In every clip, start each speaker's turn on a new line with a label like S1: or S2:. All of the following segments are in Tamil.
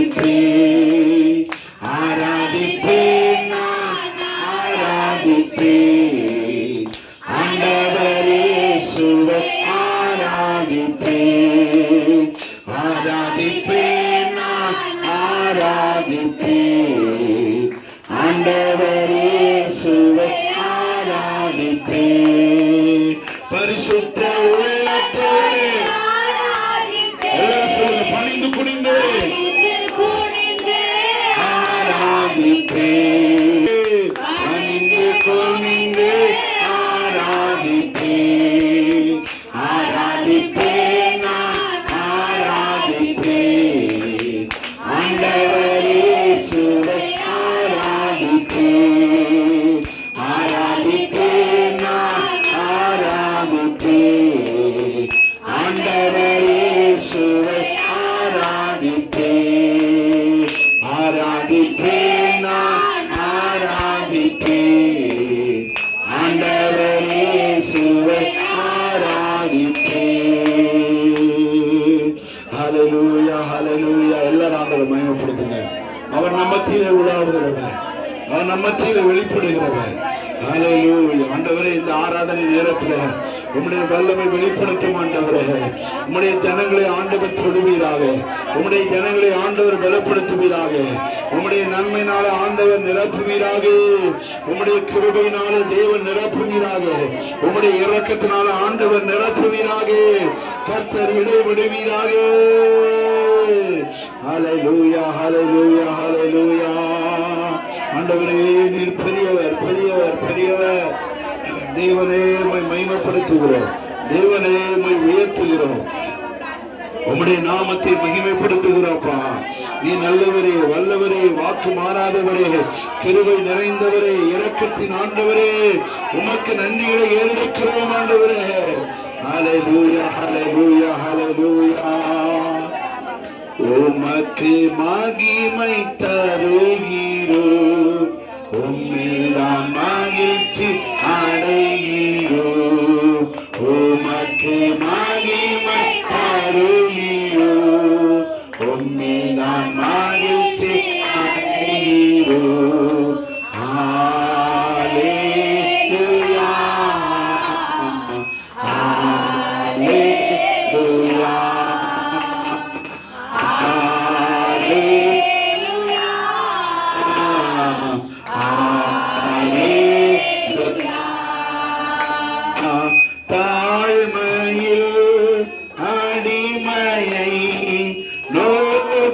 S1: ஆராதிப்பேன் ஆராதிப்பேன் நான் ஆராதிப்பேன் ஆண்டவரே சுவை ஆராதிப்பேன் ஆராதிப்பேன் நான் ஆராதிப்பேன் ஆண்டவரே சுவை ஆராதிப்பேன் பரிசுத்த உள்ளத்தோடு. பணிந்து குனிந்து ஆராதிப்பேன் எல்லாரும் அவர் நம்ம மத்தியிலே உலாவுகிறவர். அவர் நம்ம மத்தியிலே வெளிப்படுகிறவர். ஆண்டவரே இந்த ஆராதனை நேரத்தில் உம்முடைய வல்லமை வெளிப்படுத்தும் ஆண்டவரே. உம்முடைய ஜனங்களை ஆண்டவர் தொடுவீராக உம்முடைய ஜனங்களை ஆண்டவர் பலப்படுத்துவீராக. உம்முடைய நன்மையினால ஆண்டவர் நிரப்புவீராக. உம்முடைய கிருபையினால தேவன் நிரப்புவீராக. உம்முடைய இறக்கத்தினால ஆண்டவர் நிரப்புவீராக. கர்த்தர் இடைவிடுவீராக. தேவனே உம்மை மகிமைப்படுத்துகிறோம். தேவனே உம்மை உயர்த்துகிறோம். உம்முடைய நாமத்தை மகிமைப்படுத்துகிறோப்பா நீ நல்லவரே வல்லவரே வாக்கு மாறாதவரே கிருவை நிறைந்தவரே இரக்கத்தின் ஆண்டவரே உமக்கு நன்றிகளை ஏறெடுக்கிறோம் ஆண்டவரே. ஹalleluya ஹalleluya ஹalleluya. உமக்கு மகிமை தருகிறோ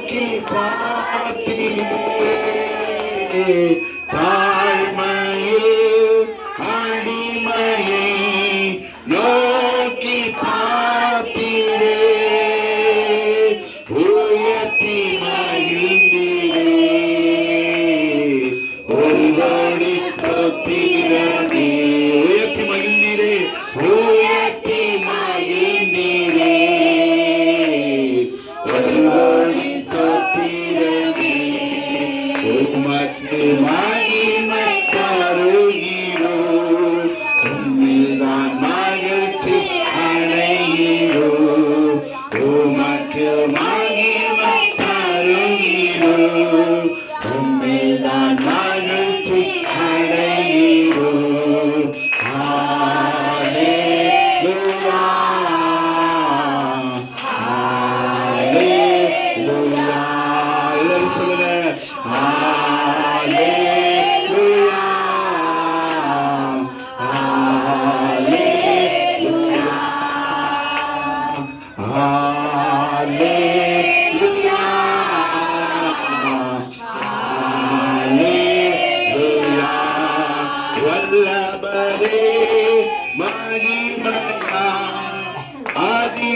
S1: நோக்கி பார்த்தீரே தாழ்மையில் அடிமையை நோக்கி பார்த்தீரே உயர்த்தி மகிழ்ந்தீரே ஒருவடி ஸ்தோத்திரமே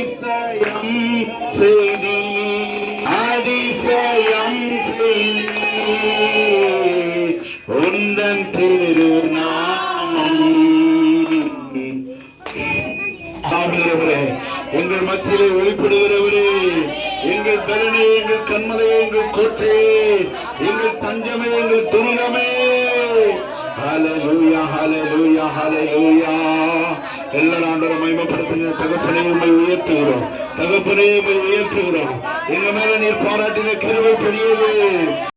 S1: அதிசயம் செய்தி அதிசயம் செய்தி உந்தன் திருநாமம் எங்கள் மத்தியிலே ஒளிப்படுகிறவரே எங்கள் பலனே எங்கள் கண்மலை எங்கள் கோட்டையே எங்கள் தஞ்சமே எங்கள் துணிலமே ஹலலூயா ஹலலூயா ஹலலூயா எல்லாரும் ஆண்டரை மயமப்படுத்துங்க தகப்பனே உண்மை உயர்த்துகிறோம். தகப்பனே உண்மை உயர்த்துகிறோம். எங்க மேல நீர் பாராட்டின கிருவை பெரியது.